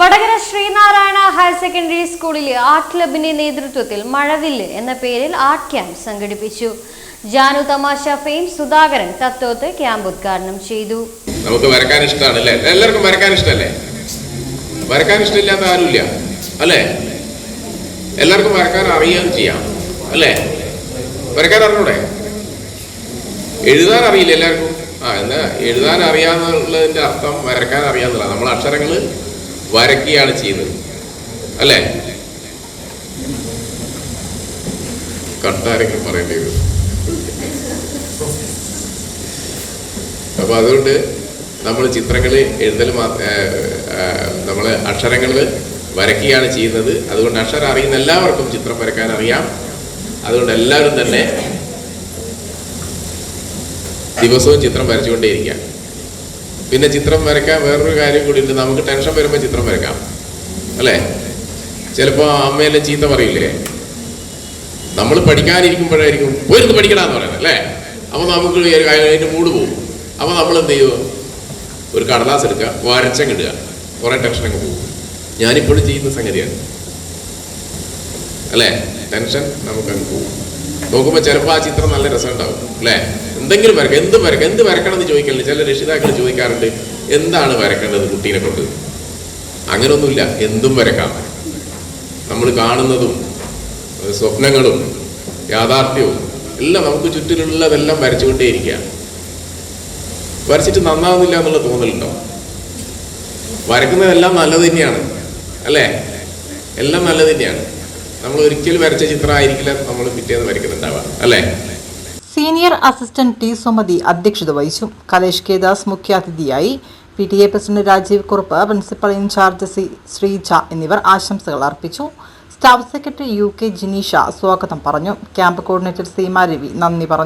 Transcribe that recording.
Vadakara Sreenarayana higher secondary സ്കൂളിലെ art ക്ലബിന്റെ നേതൃത്വത്തിൽ മഴവില്ല് എന്ന പേരിൽ ആർട്ട് ക്യാമ്പ് സംഘടിപ്പിച്ചു. ജാനു തമാശ ഫെയിം സുധാകരൻ തത്വത്ത് ക്യാമ്പ് ഉദ്ഘാടനം ചെയ്തു. നമുക്ക് വരക്കാൻ ഇഷ്ടമാണ് അല്ലേ? എല്ലാവർക്കും വരക്കാൻ ഇഷ്ടമല്ലേ വരക്കാൻ ഇഷ്ടമില്ലാത്ത ആരുമില്ല? അല്ലേ? എല്ലാവർക്കും വരക്കാൻ അറിയാൻ ചെയ്യാം. അല്ലേ? വരക്കാൻ അറിഞ്ഞൂടെ? എഴുതാൻ അറിയില്ല എല്ലാവർക്കും. ആ എന്നാ എഴുതാൻ അറിയാന്നുള്ളതിന്റെ അർത്ഥം വരക്കാൻ അറിയാന്നുള്ള നമ്മൾ അക്ഷരങ്ങൾ വരയ്ക്കുകയാണ് ചെയ്യുന്നത്. അല്ലേ? കണ്ടാരെങ്കിലും പറയേണ്ടി വരും. അപ്പൊ അതുകൊണ്ട് നമ്മൾ ചിത്രങ്ങൾ എഴുതൽ നമ്മൾ അക്ഷരങ്ങൾ വരയ്ക്കുകയാണ് ചെയ്യുന്നത്. അതുകൊണ്ട് അക്ഷരം അറിയുന്ന എല്ലാവർക്കും ചിത്രം വരയ്ക്കാൻ അറിയാം. അതുകൊണ്ട് എല്ലാവരും തന്നെ ദിവസവും ചിത്രം വരച്ചുകൊണ്ടേയിരിക്കുക പിന്നെ ചിത്രം വരയ്ക്കാൻ വേറൊരു കാര്യം കൂടി ഉണ്ട് നമുക്ക് ടെൻഷൻ വരുമ്പോൾ ചിത്രം വരയ്ക്കാം. അല്ലേ? ചിലപ്പോൾ അമ്മയെല്ലാം ചീത്ത പറയില്ലേ? നമ്മൾ പഠിക്കാനിരിക്കുമ്പോഴായിരിക്കും പോയിരുന്ന് പഠിക്കണമെന്ന് പറയുന്നത് അല്ലേ? അപ്പോൾ നമുക്ക് അതിന്റെ മൂട് പോകും. അപ്പോൾ നമ്മൾ എന്ത് ചെയ്യുമോ ഒരു കടലാസ് എടുക്കുക വരച്ചങ്ങിടുക കുറേ ടെൻഷൻ അങ്ങ് പോകും. ഞാനിപ്പോഴും ചെയ്യുന്ന സംഗതിയാണ്. അല്ലേ? ടെൻഷൻ നമുക്ക് അങ്ങ് പോകും. നോക്കുമ്പോൾ ചിലപ്പോൾ ആ ചിത്രം നല്ല രസമുണ്ടാവും. അല്ലേ? എന്തെങ്കിലും വരക്കാം എന്ത് വരക്കാം എന്ത് വരക്കണം എന്ന് ചോദിക്കലുണ്ട്? ചില രക്ഷിതാക്കൾ ചോദിക്കാറുണ്ട് എന്താണ് വരക്കേണ്ടത് കുട്ടീനെ കൊണ്ട്? അങ്ങനെയൊന്നുമില്ല എന്തും വരക്കാം നമ്മൾ കാണുന്നതും സ്വപ്നങ്ങളും യാഥാർത്ഥ്യവും എല്ലാം നമുക്ക് ചുറ്റിലുള്ളതെല്ലാം വരച്ചുകൊണ്ടേയിരിക്കുക. വരച്ചിട്ട് നന്നാവുന്നില്ല എന്നുള്ള തോന്നലുണ്ടോ? വരക്കുന്നതെല്ലാം നല്ലത് തന്നെയാണ് അല്ലേ? എല്ലാം നല്ലത് തന്നെയാണ്. നമ്മൾ ഒരിക്കലും വരച്ച ചിത്രമായിരിക്കില്ല നമ്മൾ പിറ്റേന്ന് വരയ്ക്കുന്നുണ്ടാവുക അല്ലേ? സീനിയർ അസിസ്റ്റന്റ് ടി സുമതി അധ്യക്ഷത വഹിച്ചു. കലേഷ് കേദാസ് മുഖ്യാതിഥിയായി P T A president Rajeev Kurup principal in charge C Sreeja എന്നിവർ ആശംസകൾ അർപ്പിച്ചു. Staff secretary U K Jineesha സ്വാഗതം പറഞ്ഞു. ക്യാമ്പ് കോർഡിനേറ്റർ സീമ രവി നന്ദി പറഞ്ഞു.